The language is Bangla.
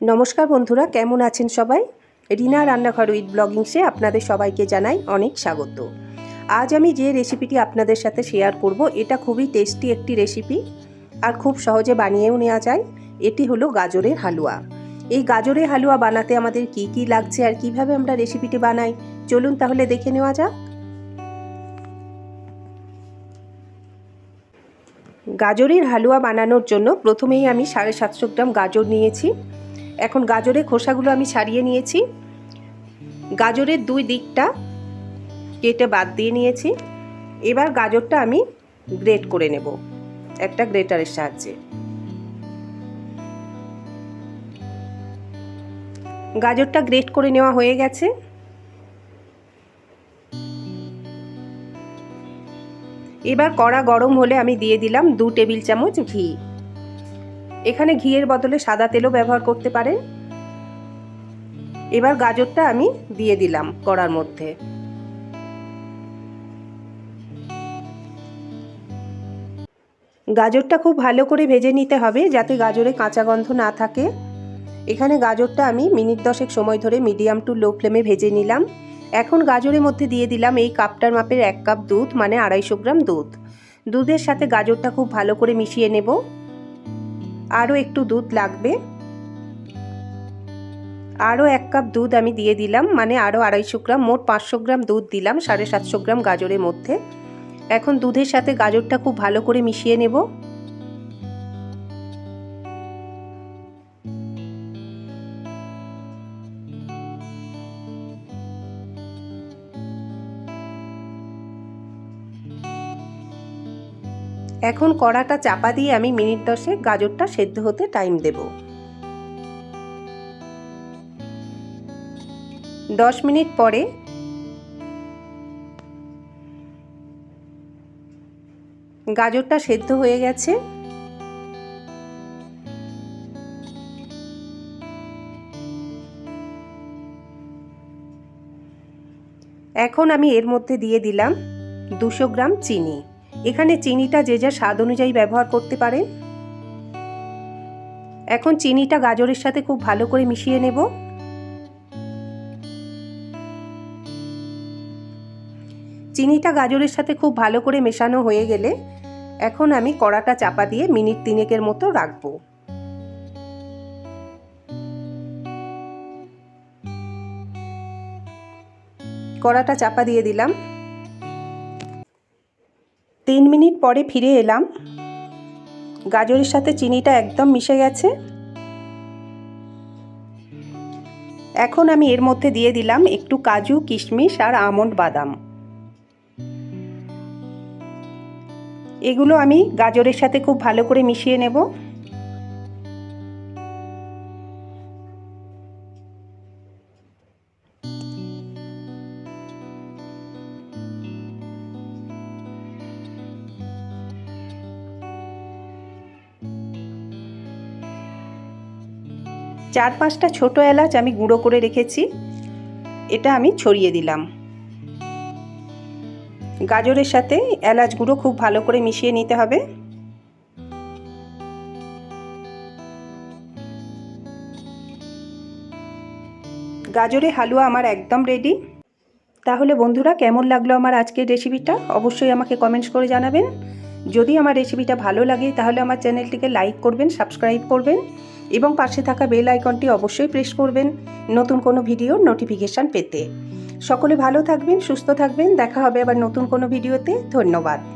নমস্কার বন্ধুরা, কেমন আছেন সবাই? রিনা রান্নাঘর উইথ ব্লগিংসে আপনাদের সবাইকে জানাই অনেক স্বাগত। আজ আমি যে রেসিপিটি আপনাদের সাথে শেয়ার করব, এটা খুবই টেস্টি একটি রেসিপি আর খুব সহজে বানিয়েও নেওয়া যায়। এটি হলো গাজরের হালুয়া। এই গাজরের হালুয়া বানাতে আমাদের কি কি লাগছে আর কীভাবে আমরা রেসিপিটি বানাই, চলুন তাহলে দেখে নেওয়া যাক। গাজরের হালুয়া বানানোর জন্য প্রথমেই আমি সাড়ে সাতশো গ্রাম গাজর নিয়েছি। এখন গাজরের খোসাগুলো আমি ছাড়িয়ে নিয়েছি। গাজরের দুই দিকটা কেটে বাদ দিয়ে নিয়েছি। এবার গাজরটা আমি গ্রেট করে নেব, একটা গ্রেটারের সাহায্যে। গাজরটা গ্রেট করে নেওয়া হয়ে গেছে। এবার কড়া গরম হলে আমি দিয়ে দিলাম দু টেবিল চামচ ঘি। এখানে ঘিয়ের বদলে সাদা তেলও ব্যবহার করতে পারেন। এবার গাজরটা আমি দিয়ে দিলাম কড়ার মধ্যে। গাজরটা খুব ভালো করে ভেজে নিতে হবে যাতে গাজরে কাঁচা গন্ধ না থাকে। এখানে গাজরটা আমি মিনিট দশেক সময় ধরে মিডিয়াম টু লো ফ্লেমে ভেজে নিলাম। এখন গাজরের মধ্যে দিয়ে দিলাম এই কাপটার মাপের এক কাপ দুধ মানে আড়াইশো গ্রাম দুধ। দুধের সাথে গাজরটা খুব ভালো করে মিশিয়ে নেব। আরও একটু দুধ লাগবে? আরও এক কাপ দুধ আমি দিয়ে দিলাম মানে আরও আড়াইশো গ্রাম, মোট পাঁচশো গ্রাম দুধ দিলাম, সাড়ে সাতশো গ্রাম গাজরের মধ্যে। এখন দুধের সাথে গাজরটা খুব ভালো করে মিশিয়ে নেব। এখন কড়াটা চাপা দিয়ে আমি মিনিট দশে গাজরটা সেদ্ধ হতে টাইম দেব। দশ মিনিট পরে গাজরটা সেদ্ধ হয়ে গেছে। এখন আমি এর মধ্যে দিয়ে দিলাম দুশো গ্রাম চিনি। এখানে চিনিটা যে যা স্বাদ অনুযায়ী ব্যবহার করতে পারেন। এখন চিনিটা গাজরের সাথে খুব ভালো করে মিশিয়ে নেব। চিনিটা গাজরের সাথে খুব ভালো করে মেশানো হয়ে গেলে এখন আমি কড়াটা চাপা দিয়ে মিনিট তিনেকের মতো রাখব। কড়াটা চাপা দিয়ে দিলাম। তিন মিনিট পরে ফিরে এলাম। গাজরের সাথে চিনিটা একদম মিশে গেছে। এখন আমি এর মধ্যে দিয়ে দিলাম একটু কাজু, কিশমিশ আর আমন্ড বাদাম। এগুলো আমি গাজরের সাথে খুব ভালো করে মিশিয়ে নেব। চার পাঁচটা ছোট এলাচ আমি গুঁড়ো করে রেখেছি। এটা আমি ছড়িয়ে দিলাম। গাজরের সাথে এলাচ গুঁড়ো খুব ভালো করে মিশিয়ে নিতে হবে। গাজরে হালুয়া আমার একদম রেডি তাহলে বন্ধুরা, কেমন লাগল আমার আজকের রেসিপিটা অবশ্যই আমাকে কমেন্টস করে জানাবেন। যদি আমার রেসিপিটা ভালো লাগে, তাহলে আমার চ্যানেলটিকে লাইক করবেন সাবস্ক্রাইব করবেন। এবং পাশে থাকা বেল আইকনটি অবশ্যই প্রেস করবেন নতুন কোনো ভিডিওর নোটিফিকেশান পেতে। সকলে ভালো থাকবেন, সুস্থ থাকবেন, দেখা হবে আবার নতুন কোনো ভিডিওতে। ধন্যবাদ।